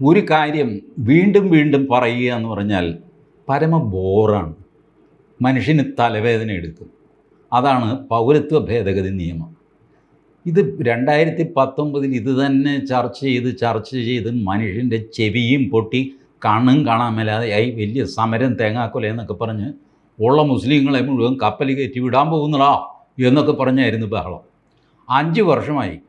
ഒരു കാര്യം വീണ്ടും വീണ്ടും പറയുക എന്ന് പറഞ്ഞാൽ പരമ ബോറാണ്. മനുഷ്യന് തലവേദന എടുക്കും. അതാണ് പൗരത്വ ഭേദഗതി നിയമം. ഇത് രണ്ടായിരത്തി പത്തൊമ്പതിൽ ഇത് തന്നെ ചർച്ച ചെയ്ത് ചർച്ച ചെയ്ത് മനുഷ്യന്റെ ചെവിയും പൊട്ടി കണ്ണും കാണാമല്ലാതെ ആയി വലിയ സമരം തേങ്ങാക്കൊല എന്നൊക്കെ പറഞ്ഞ് ഉള്ള മുസ്ലിങ്ങളെ മുഴുവൻ കപ്പൽ കയറ്റി വിടാൻ പോകുന്നടാ എന്നൊക്കെ പറഞ്ഞായിരുന്നു ബഹളം. അഞ്ച് വർഷമായി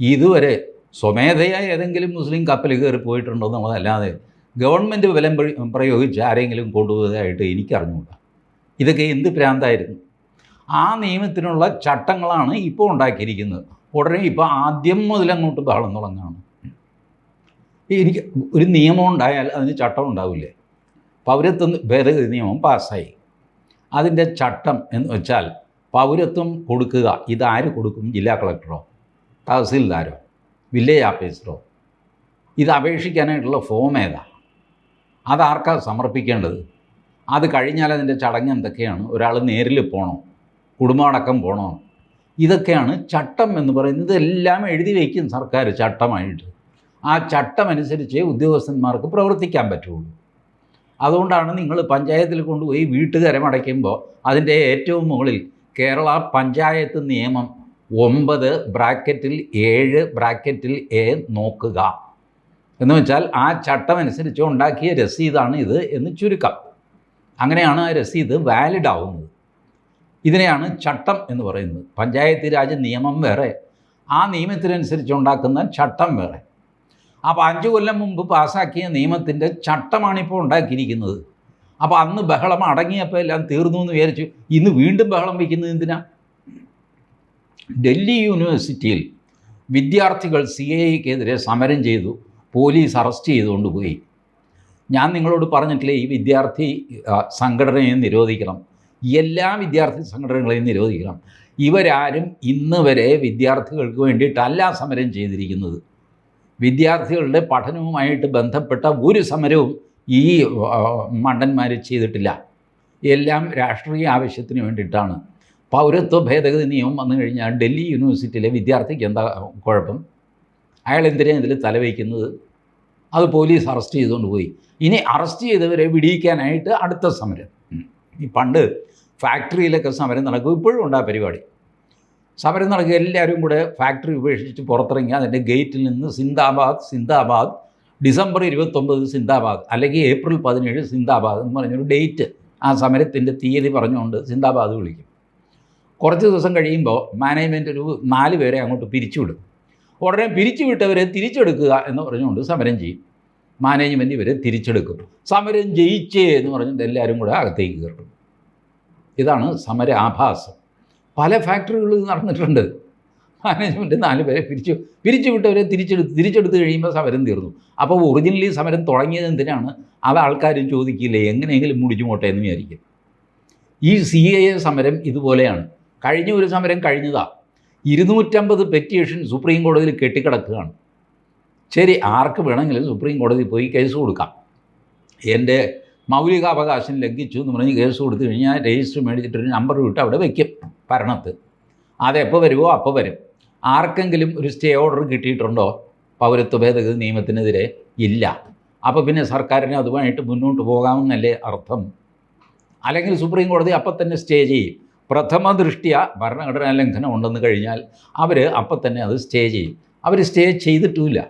ഇതുവരെ സ്വമേധയായ ഏതെങ്കിലും മുസ്ലിം കപ്പൽ കയറി പോയിട്ടുണ്ടോ എന്നുള്ളതല്ലാതെ ഗവൺമെന്റ് ബലം പ്രയോ- പ്രയോഗിച്ച് ആരെങ്കിലും കൊണ്ടുപോയതായിട്ട് എനിക്കറിഞ്ഞുകൂടാ ഇതൊക്കെ എന്ത് പ്രാന്തായിരുന്നു ആ നിയമത്തിനുള്ള ചട്ടങ്ങളാണ് ഇപ്പോൾ ഉണ്ടാക്കിയിരിക്കുന്നത്. ഉടനെ ഇപ്പോൾ ആദ്യം മുതലങ്ങോട്ട് ബഹളം തുടങ്ങുകയാണ് എനിക്ക് ഒരു നിയമം ഉണ്ടായാൽ അതിന് ചട്ടം ഉണ്ടാവില്ലേ? പൗരത്വ ഭേദഗതി നിയമം പാസ്സായി. അതിന്റെ ചട്ടം എന്ന് വെച്ചാൽ പൗരത്വം കൊടുക്കുക ഇതാര് കൊടുക്കും? ജില്ലാ കളക്ടറോ? തഹസീൽദാരോ? വില്ലേജ് ഓഫീസറോ ഇത് അപേക്ഷിക്കാനായിട്ടുള്ള ഫോം ഏതാ? അതാർക്കാ സമർപ്പിക്കേണ്ടത്? അത് കഴിഞ്ഞാൽ അതിന്റെ ചടങ്ങ് എന്തൊക്കെയാണ്? ഒരാൾ നേരിൽ പോകണോ കുടുംബമടക്കം പോകണോ ഇതൊക്കെയാണ് ചട്ടം എന്ന് പറയുന്നത്. ഇതെല്ലാം എഴുതി വയ്ക്കും സർക്കാർ ചട്ടമായിട്ട്. ആ ചട്ടം അനുസരിച്ച് ഉദ്യോഗസ്ഥന്മാർക്ക് പ്രവർത്തിക്കാൻ പറ്റുള്ളൂ. അതുകൊണ്ടാണ് നിങ്ങൾ പഞ്ചായത്തിൽ കൊണ്ടുപോയി വീട്ടുകാരം അടയ്ക്കുമ്പോൾ അതിന്റെ ഏറ്റവും മുകളിൽ കേരള പഞ്ചായത്ത് നിയമം ഒമ്പത് ബ്രാക്കറ്റിൽ ഏഴ് ബ്രാക്കറ്റിൽ എ നോക്കുക. എന്ന് വെച്ചാൽ ആ ചട്ടമനുസരിച്ച് ഉണ്ടാക്കിയ രസീതാണ് ഇത് എന്ന് ചുരുക്കം. അങ്ങനെയാണ് ആ രസീത് വാലിഡ് ആവുന്നത്. ഇതിനെയാണ് ചട്ടം എന്ന് പറയുന്നത്. പഞ്ചായത്ത് രാജ് നിയമം വേറെ. ആ നിയമത്തിനനുസരിച്ച് ഉണ്ടാക്കുന്ന ചട്ടം വേറെ. അപ്പോൾ അഞ്ച് കൊല്ലം മുമ്പ് പാസ്സാക്കിയ നിയമത്തിന്റെ ചട്ടമാണിപ്പോൾ ഉണ്ടാക്കിയിരിക്കുന്നത്. അപ്പോൾ അന്ന് ബഹളം അടങ്ങിയപ്പോൾ എല്ലാം തീർന്നു എന്ന് വിചാരിച്ചു. ഇന്ന് വീണ്ടും ബഹളം വയ്ക്കുന്നത് എന്തിനാ? ഡൽഹി യൂണിവേഴ്സിറ്റിയിൽ വിദ്യാർത്ഥികൾ സി എക്കെതിരെ സമരം ചെയ്തു പോലീസ് അറസ്റ്റ് ചെയ്തുകൊണ്ട് പോയി. ഞാൻ നിങ്ങളോട് പറഞ്ഞിട്ടില്ലേ ഈ വിദ്യാർത്ഥി സംഘടനയെ നിരോധിക്കണം. എല്ലാ വിദ്യാർത്ഥി സംഘടനകളെയും നിരോധിക്കണം. ഇവരാരും ഇന്ന് വരെ വിദ്യാർത്ഥികൾക്ക് വേണ്ടിയിട്ടല്ല സമരം ചെയ്തിരിക്കുന്നത്. വിദ്യാർത്ഥികളുടെ പഠനവുമായിട്ട് ബന്ധപ്പെട്ട ഒരു സമരവും ഈ മണ്ടന്മാർ ചെയ്തിട്ടില്ല. എല്ലാം രാഷ്ട്രീയ ആവശ്യത്തിന് വേണ്ടിയിട്ടാണ്. പൗരത്വ ഭേദഗതി നിയമം വന്നു കഴിഞ്ഞാൽ ഡൽഹി യൂണിവേഴ്സിറ്റിയിലെ വിദ്യാർത്ഥിക്ക് എന്താ കുഴപ്പം? അയാൾ എന്തിനാണ് ഇതിൽ തലവയ്ക്കുന്നത്? അത് പോലീസ് അറസ്റ്റ് ചെയ്തുകൊണ്ട് പോയി. ഇനി അറസ്റ്റ് ചെയ്തവരെ വിടിയിക്കാനായിട്ട് അടുത്ത സമരം. ഈ പണ്ട് ഫാക്ടറിയിലൊക്കെ സമരം നടക്കും. ഇപ്പോഴും ഉണ്ട് ആ പരിപാടി. സമരം നടക്കുക എല്ലാവരും കൂടെ ഫാക്ടറി ഉപേക്ഷിച്ച് പുറത്തിറങ്ങി അതിന്റെ ഗേറ്റിൽ നിന്ന് സിന്ദാബാദ് സിന്ദാബാദ് ഡിസംബർ ഇരുപത്തൊമ്പത് സിന്ദാബാദ് അല്ലെങ്കിൽ ഏപ്രിൽ പതിനേഴ് സിന്ദാബാദ് എന്ന് പറഞ്ഞൊരു ഡേറ്റ് ആ സമരത്തിന്റെ തീയതി പറഞ്ഞുകൊണ്ട് സിന്ദാബാദ് വിളിക്കും. കുറച്ച് ദിവസം കഴിയുമ്പോൾ മാനേജ്മെന്റ് ഒരു നാല് പേരെ അങ്ങോട്ട് പിരിച്ചുവിടും. ഉടനെ പിരിച്ചുവിട്ടവരെ തിരിച്ചെടുക്കുക എന്ന് പറഞ്ഞുകൊണ്ട് സമരം ചെയ്യും. മാനേജ്മെന്റ് ഇവരെ തിരിച്ചെടുക്കും. സമരം ജയിച്ചേ എന്ന് പറഞ്ഞിട്ട് എല്ലാവരും കൂടെ അകത്തേക്ക് കയറും. ഇതാണ് സമര ആഭാസം. പല ഫാക്ടറികളിൽ നടന്നിട്ടുണ്ട്. മാനേജ്മെന്റ് നാല് പേരെ പിരിച്ചു പിരിച്ചുവിട്ടവരെ തിരിച്ചെടുത്ത് തിരിച്ചെടുത്ത് കഴിയുമ്പോൾ സമരം തീർന്നു. അപ്പോൾ ഒറിജിനലി സമരം തുടങ്ങിയത് എന്തിനാണ്? അത് ആൾക്കാരും ചോദിക്കില്ലേ എങ്ങനെയെങ്കിലും മുടിച്ചു പോട്ടെ എന്ന് വിചാരിക്കും. ഈ സി എ സമരം ഇതുപോലെയാണ്. കഴിഞ്ഞ ഒരു സമരം കഴിഞ്ഞതാ. ഇരുന്നൂറ്റമ്പത് പെറ്റീഷൻ സുപ്രീം കോടതിയിൽ കെട്ടിക്കിടക്കുകയാണ്. ശരി ആർക്ക് വേണമെങ്കിലും സുപ്രീം കോടതി പോയി കേസ് കൊടുക്കാം. എന്റെ മൗലികാവകാശം ലംഘിച്ചു എന്ന് പറഞ്ഞ് കേസ് കൊടുത്തു കഴിഞ്ഞാൽ രജിസ്റ്റർ മേടിച്ചിട്ടൊരു നമ്പർ വിട്ട് അവിടെ വയ്ക്കും ഭരണത്ത്. അതെപ്പോൾ വരുമോ അപ്പോൾ വരും. ആർക്കെങ്കിലും ഒരു സ്റ്റേ ഓർഡർ കിട്ടിയിട്ടുണ്ടോ? പൗരത്വ ഭേദഗതി നിയമത്തിനെതിരെ? ഇല്ല. അപ്പോൾ പിന്നെ സർക്കാരിനെ അതുമായിട്ട് മുന്നോട്ട് പോകാമെന്നല്ലേ അർത്ഥം? അല്ലെങ്കിൽ സുപ്രീം കോടതി അപ്പം തന്നെ സ്റ്റേ ചെയ്യും. പ്രഥമ ദൃഷ്ടിയ ഭരണഘടനാ ലംഘനം ഉണ്ടെന്ന് കഴിഞ്ഞാൽ അവർ അപ്പം തന്നെ അത് സ്റ്റേ ചെയ്യും. അവർ സ്റ്റേ ചെയ്തിട്ടുമില്ല.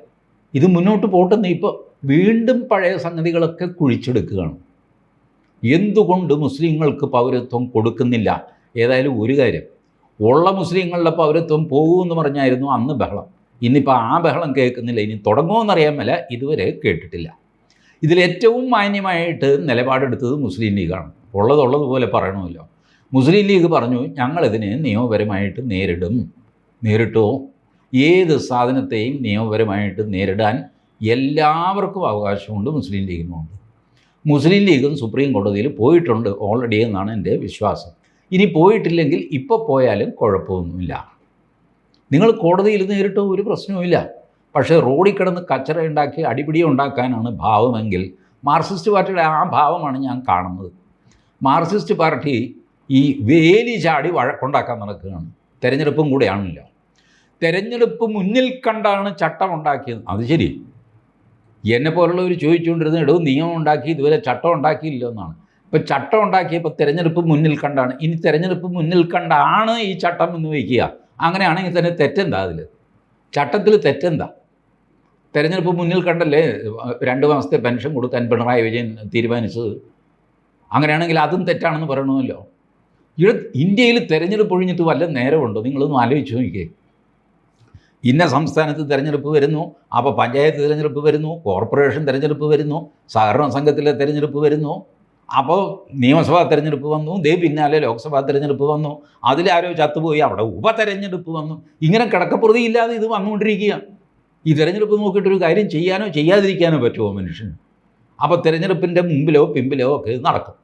ഇത് മുന്നോട്ട് പോട്ടെന്ന് ഇപ്പോൾ വീണ്ടും പഴയ സംഗതികളൊക്കെ കുഴിച്ചെടുക്കുകയാണ്. എന്തുകൊണ്ട് മുസ്ലിങ്ങൾക്ക് പൗരത്വം കൊടുക്കുന്നില്ല? ഏതായാലും ഒരു കാര്യം. ഉള്ള മുസ്ലിങ്ങളുടെ പൗരത്വം പോകുമെന്ന് പറഞ്ഞായിരുന്നു അന്ന് ബഹളം. ഇന്നിപ്പോൾ ആ ബഹളം കേൾക്കുന്നില്ല. ഇനി തുടങ്ങുമെന്നറിയാൻ മേല ഇതുവരെ കേട്ടിട്ടില്ല. ഇതിലേറ്റവും മാന്യമായിട്ട് നിലപാടെടുത്തത് മുസ്ലിം ലീഗാണ്. ഉള്ളതുള്ളതുപോലെ പറയണമല്ലോ. മുസ്ലിം ലീഗ് പറഞ്ഞു ഞങ്ങളിതിനെ നിയമപരമായിട്ട് നേരിടും. നേരിട്ടോ? ഏത് സാധനത്തെയും നിയമപരമായിട്ട് നേരിടാൻ എല്ലാവർക്കും അവകാശമുണ്ട് മുസ്ലിം ലീഗിനുമുണ്ട് മുസ്ലിം ലീഗും സുപ്രീം കോടതിയിൽ പോയിട്ടുണ്ട് ഓൾറെഡി എന്നാണ് എന്റെ വിശ്വാസം. ഇനി പോയിട്ടില്ലെങ്കിൽ ഇപ്പോൾ പോയാലും കുഴപ്പമൊന്നുമില്ല. നിങ്ങൾ കോടതിയിൽ നേരിട്ടോ? ഒരു പ്രശ്നവുമില്ല. പക്ഷേ റോഡിൽ കിടന്ന് കച്ചറ ഉണ്ടാക്കി അടിപിടി ഉണ്ടാക്കാനാണ് ഭാവമെങ്കിൽ മാർക്സിസ്റ്റ് പാർട്ടിയുടെ ആ ഭാവമാണ് ഞാൻ കാണുന്നത്. മാർക്സിസ്റ്റ് പാർട്ടി ഈ വേലി ചാടി വഴക്കുണ്ടാക്കാൻ നടക്കുകയാണ്. തെരഞ്ഞെടുപ്പും കൂടെയാണല്ലോ തെരഞ്ഞെടുപ്പ് മുന്നിൽ കണ്ടാണ് ചട്ടം ഉണ്ടാക്കിയത് അത് ശരി. എന്നെ പോലുള്ളവർ ചോദിച്ചുകൊണ്ടിരുന്ന ഇടവ് നിയമം ഉണ്ടാക്കി ഇതുവരെ ചട്ടം ഉണ്ടാക്കിയില്ല എന്നാണ്. ഇപ്പം ചട്ടം ഉണ്ടാക്കിയപ്പോൾ തിരഞ്ഞെടുപ്പ് മുന്നിൽ കണ്ടാണ്. ഇനി തെരഞ്ഞെടുപ്പ് മുന്നിൽ കണ്ടാണ് ഈ ചട്ടം എന്ന് വയ്ക്കുക. അങ്ങനെയാണെങ്കിൽ തന്നെ തെറ്റെന്താ അതിൽ ചട്ടത്തിൽ തെറ്റെന്താ? തെരഞ്ഞെടുപ്പ് മുന്നിൽ കണ്ടല്ലേ രണ്ട് മാസത്തെ പെൻഷൻ കൊടുക്കാൻ പിണറായി വിജയൻ തീരുമാനിച്ചത്? അങ്ങനെയാണെങ്കിൽ അതും തെറ്റാണെന്ന് പറയണമല്ലോ. ഇവിടെ ഇന്ത്യയിൽ തെരഞ്ഞെടുപ്പ് ഒഴിഞ്ഞിട്ട് വല്ല നേരമുണ്ടോ? നിങ്ങളൊന്നും ആലോചിച്ച് നോക്കിയേ. ഇന്ന സംസ്ഥാനത്ത് തിരഞ്ഞെടുപ്പ് വരുന്നു അപ്പോൾ പഞ്ചായത്ത് തിരഞ്ഞെടുപ്പ് വരുന്നു കോർപ്പറേഷൻ തിരഞ്ഞെടുപ്പ് വരുന്നു സഹകരണ സംഘത്തിലെ തിരഞ്ഞെടുപ്പ് വരുന്നു. അപ്പോൾ നിയമസഭാ തിരഞ്ഞെടുപ്പ് വന്നു ദേ പിന്നാലെ ലോക്സഭാ തിരഞ്ഞെടുപ്പ് വന്നു അതിലാരോ ചത്തുപോയി അവിടെ ഉപതെരഞ്ഞെടുപ്പ് വന്നു. ഇങ്ങനെ കിടക്കപ്രതിയില്ലാതെ ഇത് വന്നുകൊണ്ടിരിക്കുക. ഈ തിരഞ്ഞെടുപ്പ് നോക്കിയിട്ടൊരു കാര്യം ചെയ്യാനോ ചെയ്യാതിരിക്കാനോ പറ്റുമോ മനുഷ്യന്? അപ്പോൾ തിരഞ്ഞെടുപ്പിന്റെ മുമ്പിലോ പിമ്പിലോ ഒക്കെ നടക്കും.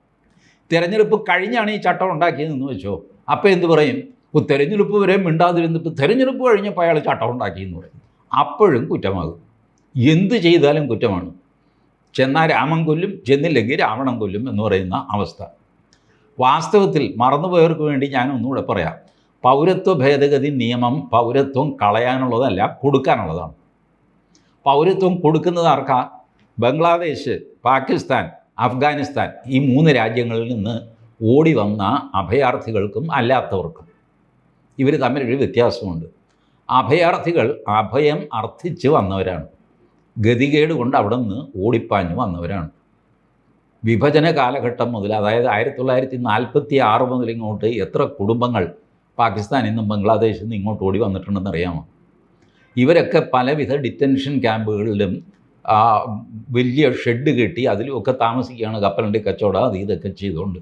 തിരഞ്ഞെടുപ്പ് കഴിഞ്ഞാണ് ഈ ചട്ടം ഉണ്ടാക്കിയതെന്ന് വെച്ചോ. അപ്പോൾ എന്ത് പറയും? ഇപ്പോൾ തിരഞ്ഞെടുപ്പ് വരെ മിണ്ടാതിരുന്നിട്ട് തിരഞ്ഞെടുപ്പ് കഴിഞ്ഞപ്പോൾ അയാൾ ചട്ടം ഉണ്ടാക്കിയെന്ന് പറയും. അപ്പോഴും കുറ്റമാകും. എന്ത് ചെയ്താലും കുറ്റമാണ്. ചെന്നാൽ രാമൻ കൊല്ലും ചെന്നില്ലെങ്കിൽ രാവണം കൊല്ലും എന്ന് പറയുന്ന അവസ്ഥ. വാസ്തവത്തിൽ മറന്നുപോയവർക്ക് വേണ്ടി ഞാൻ ഒന്നുകൂടെ പറയാം. പൗരത്വ ഭേദഗതി നിയമം പൗരത്വം കളയാനുള്ളതല്ല കൊടുക്കാനുള്ളതാണ്. പൗരത്വം കൊടുക്കുന്നത് ആർക്കാ? ബംഗ്ലാദേശ് പാകിസ്ഥാൻ അഫ്ഗാനിസ്ഥാൻ ഈ മൂന്ന് രാജ്യങ്ങളിൽ നിന്ന് ഓടി വന്ന അഭയാർത്ഥികൾക്കും അല്ലാത്തവർക്കും. ഇവർ തമ്മിലൊരു വ്യത്യാസമുണ്ട്. അഭയാർത്ഥികൾ അഭയം അർത്ഥിച്ച് വന്നവരാണ്. ഗതികേട് കൊണ്ട് അവിടെ നിന്ന് ഓടിപ്പാഞ്ഞ് വന്നവരാണ്. വിഭജന കാലഘട്ടം മുതൽ അതായത് ആയിരത്തി തൊള്ളായിരത്തി നാൽപ്പത്തി ആറ് മുതൽ ഇങ്ങോട്ട് എത്ര കുടുംബങ്ങൾ പാകിസ്ഥാനിൽ നിന്നും ബംഗ്ലാദേശിൽ നിന്നും ഇങ്ങോട്ട് ഓടി വന്നിട്ടുണ്ടെന്ന് അറിയാമോ? ഇവരൊക്കെ പലവിധ ഡിറ്റൻഷൻ ക്യാമ്പുകളിലും വലിയ ഷെഡ് കെട്ടി അതിലുമൊക്കെ താമസിക്കുകയാണ് കപ്പലിന്റെ കച്ചവടം അത് ഇതൊക്കെ ചെയ്തുകൊണ്ട്.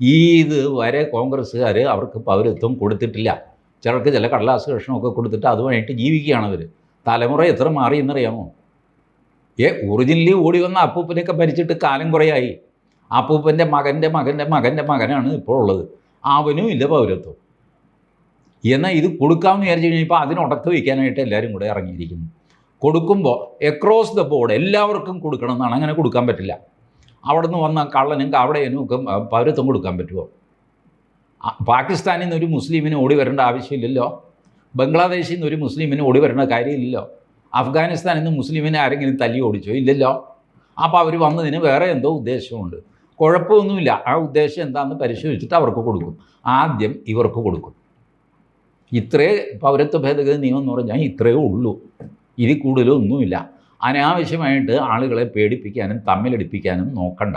ഈ ഇത് വരെ കോൺഗ്രസ്സുകാർ അവർക്ക് പൗരത്വം കൊടുത്തിട്ടില്ല. ചിലർക്ക് ചില കടലാസ് കഷ്ണമൊക്കെ കൊടുത്തിട്ട് അതുമായിട്ട് ജീവിക്കുകയാണ് അവർ. തലമുറ എത്ര മാറി എന്നറിയാമോ ഏ ഒറിജിനലി ഓടി വന്ന അപ്പൂപ്പനെയൊക്കെ ഭരിച്ചിട്ട് കാലം കുറയായി. അപ്പൂപ്പന്റെ മകന്റെ മകന്റെ മകന്റെ മകനാണ് ഇപ്പോൾ ഉള്ളത്. അവനും ഇല്ല പൗരത്വം. എന്നാൽ ഇത് കൊടുക്കാമെന്ന് വിചാരിച്ചു കഴിഞ്ഞപ്പോൾ ഉടക്ക് വയ്ക്കാനായിട്ട് എല്ലാവരും കൂടെ ഇറങ്ങിയിരിക്കുന്നു. കൊടുക്കുമ്പോൾ എക്രോസ് ദ ബോർഡ് എല്ലാവർക്കും കൊടുക്കണം എന്നാണ്. അങ്ങനെ കൊടുക്കാൻ പറ്റില്ല. അവിടെ നിന്ന് വന്ന കള്ളനും കാവടയനും ഒക്കെ പൗരത്വം കൊടുക്കാൻ പറ്റുമോ പാകിസ്ഥാനിൽ നിന്ന് ഒരു മുസ്ലിമിന് ഓടി വരേണ്ട ആവശ്യമില്ലല്ലോ. ബംഗ്ലാദേശിൽ നിന്ന് ഒരു മുസ്ലിമിന് ഓടി വരേണ്ട കാര്യമില്ലല്ലോ. അഫ്ഗാനിസ്ഥാനിൽ നിന്ന് മുസ്ലിമിനെ ആരെങ്കിലും തല്ലി ഓടിച്ചോ? ഇല്ലല്ലോ. അപ്പോൾ അവർ വന്നതിന് വേറെ എന്തോ ഉദ്ദേശമുണ്ട്. കുഴപ്പമൊന്നുമില്ല. ആ ഉദ്ദേശം എന്താണെന്ന് പരിശോധിച്ചിട്ട് അവർക്ക് കൊടുക്കും. ആദ്യം ഇവർക്ക് കൊടുക്കും. ഇത്രേ പൗരത്വ ഭേദഗതി നിയമം എന്ന് പറഞ്ഞാൽ ഇത്രയേ ഉള്ളൂ. ഇതിൽ കൂടുതലൊന്നുമില്ല. അനാവശ്യമായിട്ട് ആളുകളെ പേടിപ്പിക്കാനും തമ്മിലടിപ്പിക്കാനും നോക്കണ്ട.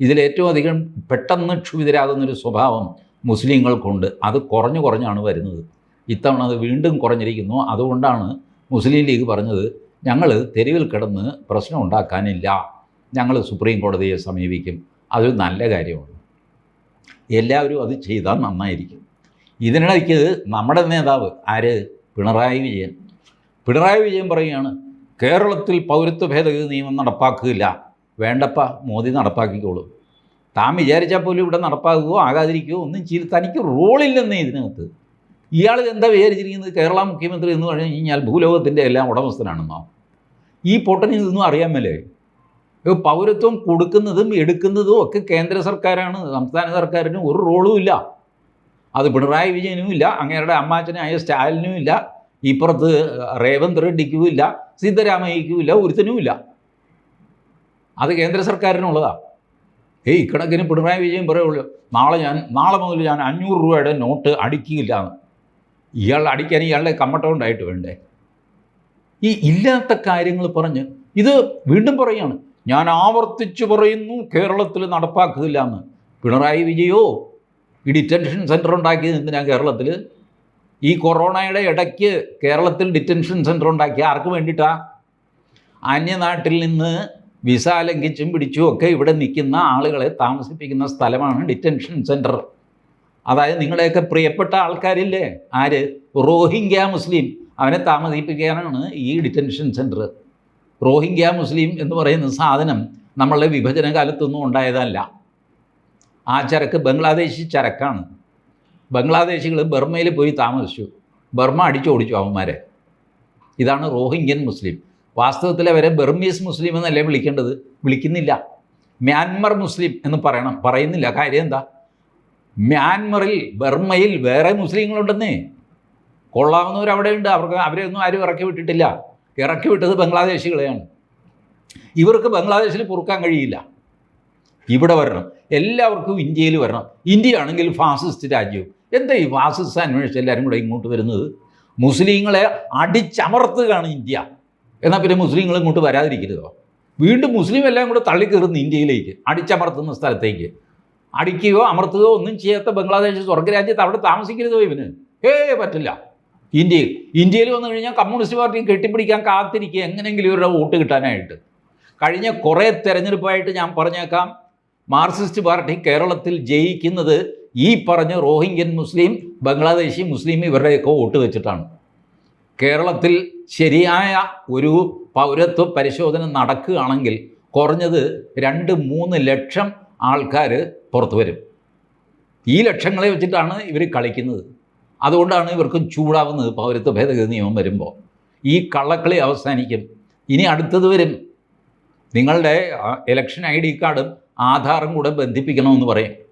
ഇതിലേറ്റവും അധികം പെട്ടെന്ന് ക്ഷുഭിതരാകുന്നൊരു സ്വഭാവം മുസ്ലിങ്ങൾക്കുണ്ട്. അത് കുറഞ്ഞു കുറഞ്ഞാണ് വരുന്നത്. ഇത്തവണ അത് വീണ്ടും കുറഞ്ഞിരിക്കുന്നു. അതുകൊണ്ടാണ് മുസ്ലിം ലീഗ് പറഞ്ഞത് ഞങ്ങൾ തെരുവിൽ കിടന്ന് പ്രശ്നം ഉണ്ടാക്കാനില്ല. ഞങ്ങൾ സുപ്രീം കോടതിയെ സമീപിക്കും. അതൊരു നല്ല കാര്യമാണ്. എല്ലാവരും അത് ചെയ്താൽ നന്നായിരിക്കും. ഇതിനിടയ്ക്ക് നമ്മുടെ നേതാവ് ആര്? പിണറായി വിജയൻ. പിണറായി വിജയൻ പറയുകയാണ് കേരളത്തിൽ പൗരത്വ ഭേദഗതി നിയമം നടപ്പാക്കില്ല വേണ്ടപ്പ മോദി നടപ്പാക്കിക്കോളും. താൻ വിചാരിച്ചാൽ പോലും ഇവിടെ നടപ്പാക്കുകയോ ആകാതിരിക്കുകയോ ഒന്നും ചെയ്ത് തനിക്ക് റോളില്ലെന്നേ ഇതിനകത്ത്. ഇയാൾ എന്താ വിചാരിച്ചിരിക്കുന്നത്? കേരള മുഖ്യമന്ത്രി എന്ന് പറഞ്ഞു കഴിഞ്ഞാൽ ഭൂലോകത്തിന്റെ എല്ലാം ഉടമസ്ഥനാണെന്നോ? ഈ പൊട്ടന് ഇതൊന്നും അറിയാൻ മേലേ? പൗരത്വം കൊടുക്കുന്നതും എടുക്കുന്നതും ഒക്കെ കേന്ദ്ര സർക്കാരാണ്. സംസ്ഥാന സർക്കാരിന് ഒരു റോളും ഇല്ല. അത് പിണറായി വിജയനും ഇല്ല. അങ്ങേരുടെ അമ്മാച്ചനായ സ്റ്റാലിനും ഇല്ല. ഇപ്പുറത്ത് റേവന്ത് റെഡ്ഡിക്കും ഇല്ല സിദ്ധരാമയ്യക്കും ഇല്ല ഒരുത്തനും ഇല്ല അത് കേന്ദ്ര സർക്കാരിനുള്ളതാ. ഏയ് ഇക്കണക്കിന് പിണറായി വിജയൻ പറയുള്ളൂ നാളെ ഞാൻ നാളെ മുതൽ ഞാൻ അഞ്ഞൂറ് രൂപയുടെ നോട്ട് അടിക്കുകയില്ല എന്ന് ഇയാൾ അടിക്കാൻ ഇയാളുടെ കമ്മട്ടൗണ്ടായിട്ട് വേണ്ടേ? ഈ ഇല്ലാത്ത കാര്യങ്ങൾ പറഞ്ഞ് ഇത് വീണ്ടും പറയുകയാണ് ഞാൻ ആവർത്തിച്ചു പറയുന്നു കേരളത്തിൽ നടപ്പാക്കുകയില്ല എന്ന് പിണറായി വിജയോ ഈ ഡിറ്റൻഷൻ സെന്റർ ഉണ്ടാക്കിയത് എന്തിനാണ് കേരളത്തിൽ ഈ കൊറോണയുടെ ഇടയ്ക്ക് കേരളത്തിൽ ഡിറ്റൻഷൻ സെന്റർ ഉണ്ടാക്കി ആർക്ക് വേണ്ടിയിട്ടാ അന്യനാട്ടിൽ നിന്ന് വിസ ലംഘിച്ചും പിടിച്ചും ഒക്കെ ഇവിടെ നിൽക്കുന്ന ആളുകളെ താമസിപ്പിക്കുന്ന സ്ഥലമാണ് ഡിറ്റൻഷൻ സെന്റർ അതായത് നിങ്ങളുടെയൊക്കെ പ്രിയപ്പെട്ട ആൾക്കാരില്ലേ? ആര്? റോഹിംഗ്യ മുസ്ലിം. അവനെ താമസിപ്പിക്കാനാണ് ഈ ഡിറ്റൻഷൻ സെന്റർ റോഹിംഗ്യ മുസ്ലിം എന്ന് പറയുന്ന സാധനം നമ്മളുടെ വിഭജന കാലത്തൊന്നും ഉണ്ടായതല്ല. ആ ചരക്ക് ബംഗ്ലാദേശി ചരക്കാണ്. ബംഗ്ലാദേശികൾ ബർമയിൽ പോയി താമസിച്ചു. ബർമ അടിച്ചോടിച്ചു അവന്മാരെ. ഇതാണ് റോഹിംഗ്യൻ മുസ്ലിം. വാസ്തവത്തിൽ അവരെ ബർമീസ് മുസ്ലിം എന്നല്ലേ വിളിക്കേണ്ടത്? വിളിക്കുന്നില്ല. മ്യാൻമർ മുസ്ലിം എന്ന് പറയണം. പറയുന്നില്ല. കാര്യം എന്താ? മ്യാൻമറിൽ ബർമയിൽ വേറെ മുസ്ലിങ്ങളുണ്ടെന്നേ. കൊള്ളാവുന്നവർ അവിടെയുണ്ട്. അവർക്ക് അവരെ ഒന്നും ആരും ഇറക്കി വിട്ടിട്ടില്ല. ഇറക്കി വിട്ടത് ബംഗ്ലാദേശികളെയാണ്. ഇവർക്ക് ബംഗ്ലാദേശിൽ പൊറുക്കാൻ കഴിയില്ല. ഇവിടെ വരണം. എല്ലാവർക്കും ഇന്ത്യയിൽ വരണം. ഇന്ത്യയാണെങ്കിൽ ഫാസിസ്റ്റ് രാജ്യവും എന്താ ഈ ഫാസിസ്റ്റ് അന്വേഷിച്ച് എല്ലാവരും കൂടെ ഇങ്ങോട്ട് വരുന്നത്? മുസ്ലിങ്ങളെ അടിച്ചമർത്തുകയാണ് ഇന്ത്യ. എന്നാൽ പിന്നെ മുസ്ലിങ്ങൾ ഇങ്ങോട്ട് വരാതിരിക്കരുതോ? വീണ്ടും മുസ്ലിം എല്ലാം കൂടെ തള്ളിക്കയറുന്നു ഇന്ത്യയിലേക്ക് അടിച്ചമർത്തുന്ന സ്ഥലത്തേക്ക്. അടിക്കുകയോ അമർത്തുകയോ ഒന്നും ചെയ്യാത്ത ബംഗ്ലാദേശ് സ്വർഗരാജ്യത്ത് അവിടെ താമസിക്കരുതോ ഇവന്? ഏ പറ്റില്ല. ഇന്ത്യയിൽ ഇന്ത്യയിൽ വന്നു കഴിഞ്ഞാൽ കമ്മ്യൂണിസ്റ്റ് പാർട്ടി കെട്ടിപ്പിടിക്കാൻ കാത്തിരിക്കുക എങ്ങനെയെങ്കിലും ഇവരുടെ വോട്ട് കിട്ടാനായിട്ട്. കഴിഞ്ഞ കുറേ തെരഞ്ഞെടുപ്പായിട്ട് ഞാൻ പറഞ്ഞേക്കാം മാർക്സിസ്റ്റ് പാർട്ടി കേരളത്തിൽ ജയിക്കുന്നത് ഈ പറഞ്ഞ റോഹിംഗ്യൻ മുസ്ലിം ബംഗ്ലാദേശി മുസ്ലിം ഇവരുടെയൊക്കെ വോട്ട് വെച്ചിട്ടാണ്. കേരളത്തിൽ ശരിയായ ഒരു പൗരത്വ പരിശോധന നടക്കുകയാണെങ്കിൽ കുറഞ്ഞത് രണ്ട് മൂന്ന് ലക്ഷം ആൾക്കാർ പുറത്തു വരും. ഈ ലക്ഷങ്ങളെ വെച്ചിട്ടാണ് ഇവർ കളിക്കുന്നത്. അതുകൊണ്ടാണ് ഇവർക്കും ചൂടാവുന്നത് പൗരത്വ ഭേദഗതി നിയമം വരുമ്പോൾ. ഈ കള്ളക്കളി അവസാനിക്കും. ഇനി അടുത്തത് വരും. നിങ്ങളുടെ ഇലക്ഷൻ ഐ ഡി കാർഡും ആധാറും കൂടെ ബന്ധിപ്പിക്കണമെന്ന് പറയും.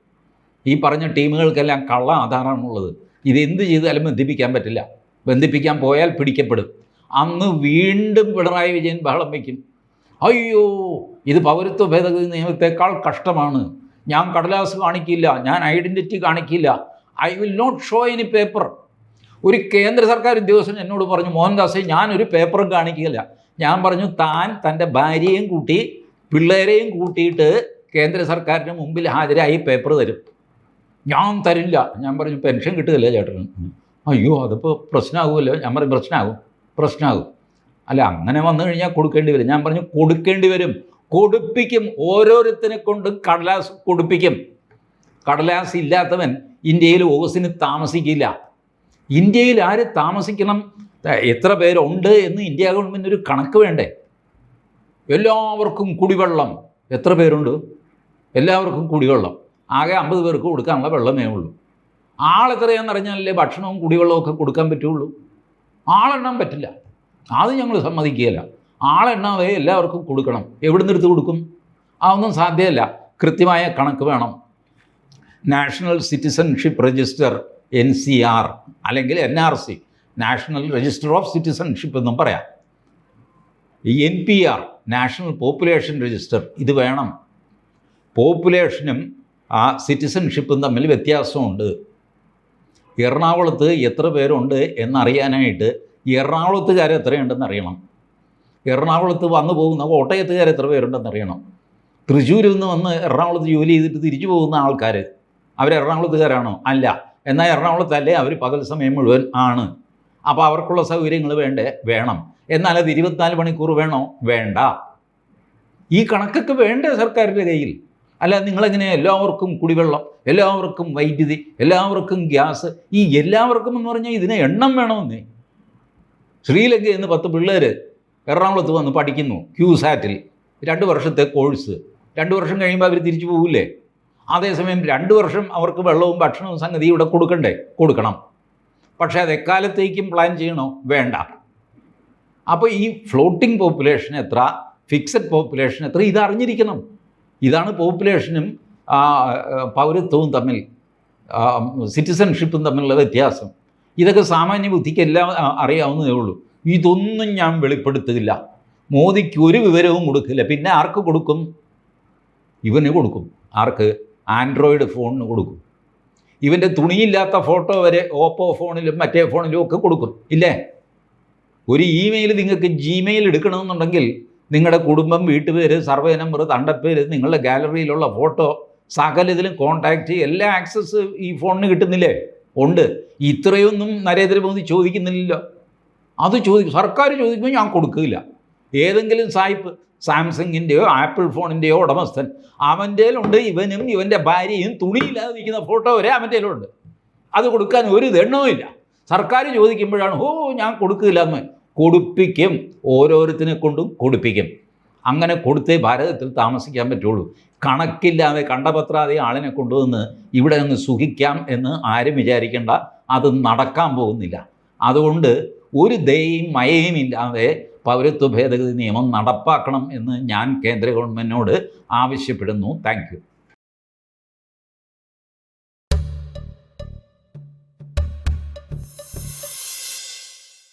ഈ പറഞ്ഞ ടീമുകൾക്കെല്ലാം കള്ള ആധാരമാണുള്ളത്. ഇതെന്ത് ചെയ്താലും ബന്ധിപ്പിക്കാൻ പറ്റില്ല. ബന്ധിപ്പിക്കാൻ പോയാൽ പിടിക്കപ്പെടും. അന്ന് വീണ്ടും പിണറായി വിജയൻ ബഹളം വയ്ക്കും അയ്യോ ഇത് പൗരത്വ ഭേദഗതി നിയമത്തെക്കാൾ കഷ്ടമാണ്. ഞാൻ കടലാസ് കാണിക്കില്ല ഞാൻ ഐഡന്റിറ്റി കാണിക്കില്ല. I will not show any paper. ഒരു കേന്ദ്ര സർക്കാർ ഉദ്യോഗസ്ഥൻ എന്നോട് പറഞ്ഞു മോഹൻദാസെ ഞാനൊരു പേപ്പറും കാണിക്കില്ല. ഞാൻ പറഞ്ഞു താൻ തന്റെ ഭാര്യയും കൂട്ടി പിള്ളേരെയും കൂട്ടിയിട്ട് കേന്ദ്ര സർക്കാരിന് മുമ്പിൽ ഹാജരായി പേപ്പർ തരും. ഞാൻ തരില്ല. ഞാൻ പറഞ്ഞു പെൻഷൻ കിട്ടുകയില്ല ചേട്ടന്? അയ്യോ അതിപ്പോൾ പ്രശ്നമാകുമല്ലോ ഞാൻ പറഞ്ഞു പ്രശ്നമാകും പ്രശ്നമാകും അല്ല അങ്ങനെ വന്നു കഴിഞ്ഞാൽ കൊടുക്കേണ്ടി വരും. ഞാൻ പറഞ്ഞു കൊടുക്കേണ്ടി വരും. കൊടുപ്പിക്കും. ഓരോരുത്തരെ കൊണ്ട് കടലാസ് കൊടുപ്പിക്കും. കടലാസ് ഇല്ലാത്തവൻ ഇന്ത്യയിൽ ഓസിന് താമസിക്കില്ല. ഇന്ത്യയിൽ ആര് താമസിക്കണം? എത്ര പേരുണ്ട് എന്ന് ഇന്ത്യ ഗവൺമെന്റ് ഒരു കണക്ക് വേണ്ടേ? എല്ലാവർക്കും കുടിവെള്ളം. എത്ര പേരുണ്ട്? എല്ലാവർക്കും കുടിവെള്ളം. ആകെ അമ്പത് പേർക്ക് കൊടുക്കാനുള്ള വെള്ളമേ ഉള്ളൂ. ആളെത്രയാണെന്ന് അറിഞ്ഞാലല്ലേ ഭക്ഷണവും കുടിവെള്ളവും ഒക്കെ കൊടുക്കാൻ പറ്റുള്ളൂ? ആളെണ്ണാൻ പറ്റില്ല. അത് ഞങ്ങൾ സമ്മതിക്കുകയില്ല. ആളെണ്ണാതെ എല്ലാവർക്കും കൊടുക്കണം. എവിടുന്ന് എടുത്ത് കൊടുക്കും? അതൊന്നും സാധ്യമല്ല. കൃത്യമായ കണക്ക് വേണം. National citizenship register N C R അല്ലെങ്കിൽ N R C national register of citizenship എന്നും പറയാം. ഈ N P R national population register ഇത് വേണം. പോപ്പുലേഷനും ആ സിറ്റിസൺഷിപ്പും തമ്മിൽ വ്യത്യാസമുണ്ട്. എറണാകുളത്ത് എത്ര പേരുണ്ട് എന്നറിയാനായിട്ട് എറണാകുളത്തുകാർ എത്രയുണ്ടെന്ന് അറിയണം. എറണാകുളത്ത് വന്നു പോകുന്ന കോട്ടയത്തുകാർ എത്ര പേരുണ്ടെന്ന് അറിയണം. തൃശ്ശൂരിൽ നിന്ന് വന്ന് എറണാകുളത്ത് ജോലി ചെയ്തിട്ട് തിരിച്ചു പോകുന്ന ആൾക്കാർ അവർ എറണാകുളത്തുകാരാണോ? അല്ല. എന്നാൽ എറണാകുളത്തല്ലേ അവർ പകൽ സമയം മുഴുവൻ ആണ്. അപ്പോൾ അവർക്കുള്ള സൗകര്യങ്ങൾ വേണ്ടേ? വേണം. എന്നാൽ അത് ഇരുപത്തിനാല് മണിക്കൂർ വേണോ? വേണ്ട. ഈ കണക്കൊക്കെ വേണ്ടേ സർക്കാരിന്റെ കയ്യിൽ? അല്ല നിങ്ങളെങ്ങനെ എല്ലാവർക്കും കുടിവെള്ളം എല്ലാവർക്കും വൈദ്യുതി എല്ലാവർക്കും ഗ്യാസ് ഈ എല്ലാവർക്കും എന്ന് പറഞ്ഞാൽ ഇതിനെ എണ്ണം വേണമെന്നേ. ശ്രീലങ്ക എന്ന് പത്ത് പിള്ളേർ എറണാകുളത്ത് വന്ന് പഠിക്കുന്നു ക്യൂസാറ്റിൽ. രണ്ട് വർഷത്തെ കോഴ്സ്. രണ്ട് വർഷം കഴിയുമ്പോൾ അവർ തിരിച്ചു പോകില്ലേ അതേസമയം രണ്ട് വർഷം അവർക്ക് വെള്ളവും ഭക്ഷണവും സംഗതി ഇവിടെ കൊടുക്കണ്ടേ? കൊടുക്കണം. പക്ഷേ അത് എക്കാലത്തേക്കും പ്ലാൻ ചെയ്യണോ? വേണ്ട. അപ്പോൾ ഈ ഫ്ലോട്ടിംഗ് പോപ്പുലേഷൻ എത്ര ഫിക്സഡ് പോപ്പുലേഷൻ എത്ര ഇത് അറിഞ്ഞിരിക്കണം. ഇതാണ് പോപ്പുലേഷനും പൗരത്വവും തമ്മിൽ സിറ്റിസൺഷിപ്പും തമ്മിലുള്ള വ്യത്യാസം. ഇതൊക്കെ സാമാന്യ ബുദ്ധിക്ക് എല്ലാം അറിയാവുന്നതേ ഉള്ളൂ. ഇതൊന്നും ഞാൻ വെളിപ്പെടുത്തുകയില്ല മോദിക്ക് ഒരു വിവരവും കൊടുക്കില്ല. പിന്നെ ആർക്ക് കൊടുക്കും? ഇവന് കൊടുക്കും. ആർക്ക്? ആൻഡ്രോയിഡ് ഫോണിന് കൊടുക്കും. ഇവന്റെ തുണിയില്ലാത്ത ഫോട്ടോ വരെ ഓപ്പോ ഫോണിലും മറ്റേ ഫോണിലും ഒക്കെ കൊടുക്കും. ഇല്ലേ? ഒരു ഇമെയിൽ നിങ്ങൾക്ക് ജിമെയിൽ എടുക്കണമെന്നുണ്ടെങ്കിൽ നിങ്ങളുടെ കുടുംബം വീട്ടുപേര് സർവേ നമ്പർ തണ്ടപ്പേര് നിങ്ങളുടെ ഗാലറിയിലുള്ള ഫോട്ടോ സകല ഇതിലും കോണ്ടാക്റ്റ് എല്ലാ ആക്സസ് ഈ ഫോണിന് കിട്ടുന്നില്ലേ? ഉണ്ട്. ഇത്രയൊന്നും നരേന്ദ്രമോദി ചോദിക്കുന്നില്ലല്ലോ. അത് ചോദിക്കും സർക്കാർ ചോദിക്കുമ്പോൾ ഞാൻ കൊടുക്കില്ല. ഏതെങ്കിലും സായിപ്പ് സാംസങ്ങിന്റെയോ ആപ്പിൾ ഫോണിന്റെയോ ഉടമസ്ഥൻ അവന്റെ ഉണ്ട് ഇവനും ഇവന്റെ ഭാര്യയും തുണിയില്ലാതെ നിൽക്കുന്ന ഫോട്ടോ വരെ അവന്റെ ഉണ്ട് അത് കൊടുക്കാൻ ഒരു ദണ്ണവും ഇല്ല സർക്കാർ ചോദിക്കുമ്പോഴാണ് ഓ ഞാൻ കൊടുക്കില്ല എന്ന്. കൊടുപ്പിക്കും. ഓരോരുത്തരെ കൊണ്ടും കൊടുപ്പിക്കും. അങ്ങനെ കൊടുത്തേ ഭാരതത്തിൽ താമസിക്കാൻ പറ്റുള്ളൂ. കണക്കില്ലാതെ കണ്ടപത്രാതെ ആളിനെ കൊണ്ടുവന്ന് ഇവിടെ നിന്ന് സുഖിക്കാം എന്ന് ആരും വിചാരിക്കേണ്ട. അത് നടക്കാൻ പോകുന്നില്ല. അതുകൊണ്ട് ഒരു ദയയും മയയും ഇല്ലാതെ പൗരത്വ ഭേദഗതി നിയമം നടപ്പാക്കണം എന്ന് ഞാൻ കേന്ദ്ര ഗവൺമെന്റിനോട് ആവശ്യപ്പെടുന്നു. താങ്ക്